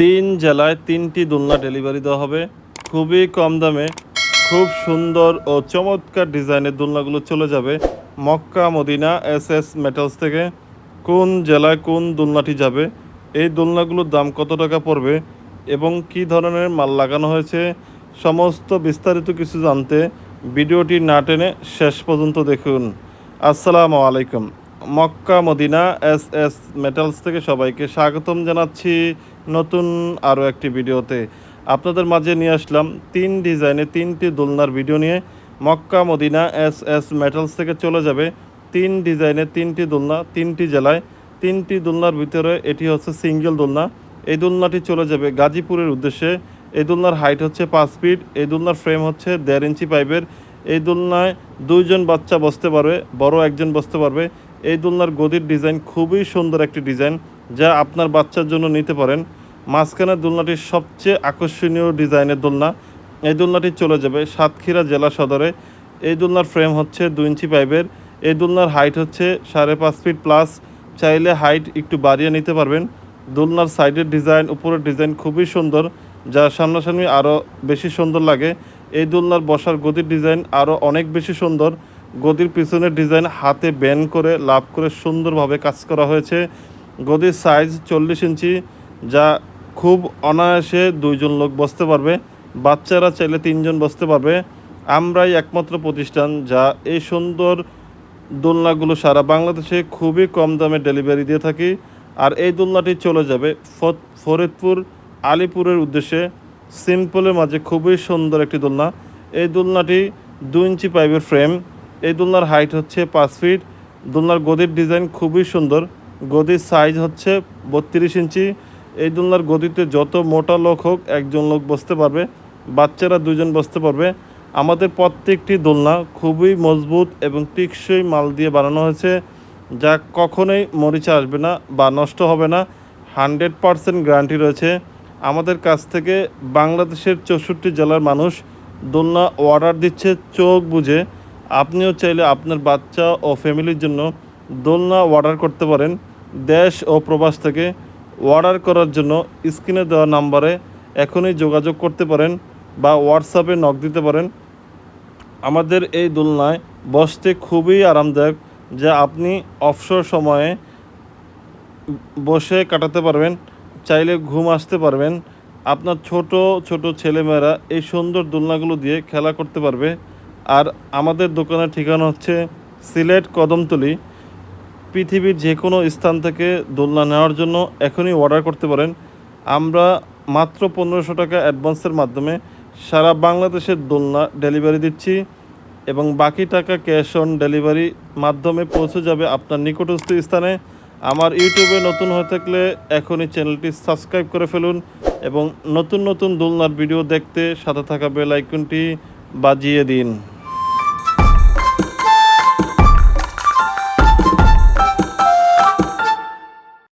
তিন জেলায় তিনটি দোলনা ডেলিভারি দেওয়া হবে। খুবই কম দামে, খুব সুন্দর ও চমৎকার ডিজাইনের দোলনাগুলো চলে যাবে Makka, Madina, S S metals থেকে। কোন জেলায় কোন দোলনাটি যাবে, এই দোলনাগুলোর দাম কত টাকা পড়বে এবং কি ধরনের মাল লাগানো হয়েছে, সমস্ত বিস্তারিত কিছু জানতে ভিডিওটি না টেনে শেষ পর্যন্ত দেখুন। আসসালামু আলাইকুম। Makka, Madina, S S metals থেকে সবাইকে স্বাগতম জানাচ্ছি। নতুন আরও একটি ভিডিওতে আপনাদের মাঝে নিয়ে আসলাম তিন ডিজাইনে তিনটি দোলনার ভিডিও নিয়ে। Makka, Madina, S S metals থেকে চলে যাবে তিন ডিজাইনে তিনটি দোলনা, তিনটি জেলায়। তিনটি দোলনার ভিতরে এটি হচ্ছে সিঙ্গেল দোলনা। এই দোলনাটি চলে যাবে গাজীপুরের উদ্দেশ্যে। এই দোলনার হাইট হচ্ছে পাঁচ ফিট। এই দোলনার ফ্রেম হচ্ছে দেড় ইঞ্চি পাইপের এই দোলনায় দুইজন বাচ্চা বসতে পারবে, বড় একজন বসতে পারবে। এই দোলনার গদির ডিজাইন খুবই সুন্দর একটি ডিজাইন যা আপনার বাচ্চার জন্য নিতে পারেন। মাঝখানের দোলনাটি সবচেয়ে আকর্ষণীয় ডিজাইনের দোলনা। এই দোলনাটি চলে যাবে সাতক্ষীরা জেলা সদরে। এই দোলনার ফ্রেম হচ্ছে দুই ইঞ্চি পাইপের। এই দোলনার হাইট হচ্ছে সাড়ে পাঁচ ফিট প্লাস। চাইলে হাইট একটু বাড়িয়ে নিতে পারবেন। দোলনার সাইডের ডিজাইন, উপরের ডিজাইন খুবই সুন্দর, যা সামনাসামনি আরও বেশি সুন্দর লাগে। এই দোলনার বসার গদির ডিজাইন আরও অনেক বেশি সুন্দর। গদির পিছনের ডিজাইন হাতে ব্যান করে, লাভ করে সুন্দরভাবে কাজ করা হয়েছে। গদির সাইজ চল্লিশ ইঞ্চি, যা খুব অনায়াসে দুইজন লোক বসতে পারবে। বাচ্চারা চাইলে তিনজন বসতে পারবে। আমরাই একমাত্র প্রতিষ্ঠান, যা এই সুন্দর দোলনাগুলো সারা বাংলাদেশে খুবই কম দামে ডেলিভারি দিয়ে থাকি। আর এই দোলনাটি চলে যাবে ফরিদপুর, আলিপুরের উদ্দেশ্যে। সিম্পলের মাঝে খুবই সুন্দর একটি দোলনা। এই দোলনাটি দু ইঞ্চি পাইপের ফ্রেম এই দোলনার হাইট হচ্ছে পাঁচ ফিট দোলনার গদির ডিজাইন খুবই সুন্দর। গদির সাইজ হচ্ছে বত্রিশ ইঞ্চি। এই দোলনার গদিতে যত মোটা লোক হোক একজন লোক বসতে পারবে, বাচ্চারা দুজন বসতে পারবে। আমাদের প্রত্যেকটি দোলনা খুবই মজবুত এবং টিকসই মাল দিয়ে বানানো হয়েছে, যা কখনোই মরিচা আসবে না বা নষ্ট হবে না। হান্ড্রেড পারসেন্ট গ্যারান্টি রয়েছে। আমাদের কাছ থেকে বাংলাদেশের চৌষট্টি জেলার মানুষ দোলনা অর্ডার দিচ্ছে চোখ বুঝে আপনিও চাইলে আপনার বাচ্চা ও ফ্যামিলির জন্য দোলনা অর্ডার করতে পারেন। দেশ ও প্রবাস থেকে অর্ডার করার জন্য স্ক্রিনে দেওয়া নাম্বারে এখনই যোগাযোগ করতে পারেন বা হোয়াটসঅ্যাপে নক দিতে পারেন। আমাদের এই দোলনায় বসতে খুবই আরামদায়ক যা আপনি অবসর সময়ে বসে কাটাতে পারবেন, চাইলে ঘুম আসতে পারবেন। আপনার ছোট ছোট ছেলেমেয়েরা এই সুন্দর দোলনাগুলো দিয়ে খেলা করতে পারবে। আর আমাদের দোকানের ঠিকানা হচ্ছে সিলেট কদমতলি। পৃথিবীর যে কোনো স্থান থেকে দোলনা নেওয়ার জন্য এখনই অর্ডার করতে পারেন। আমরা মাত্র পনেরোশো টাকা অ্যাডভান্সের মাধ্যমে সারা বাংলাদেশের দোলনা ডেলিভারি দিচ্ছি এবং বাকি টাকা ক্যাশ অন ডেলিভারি মাধ্যমে পৌঁছে যাবে আপনার নিকটস্থ স্থানে। আমার ইউটিউবে নতুন হয়ে থাকলে এখনই চ্যানেলটি সাবস্ক্রাইব করে ফেলুন এবং নতুন নতুন দোলনার ভিডিও দেখতে সাথে থাকা বেল আইকনটি বাজিয়ে দিন।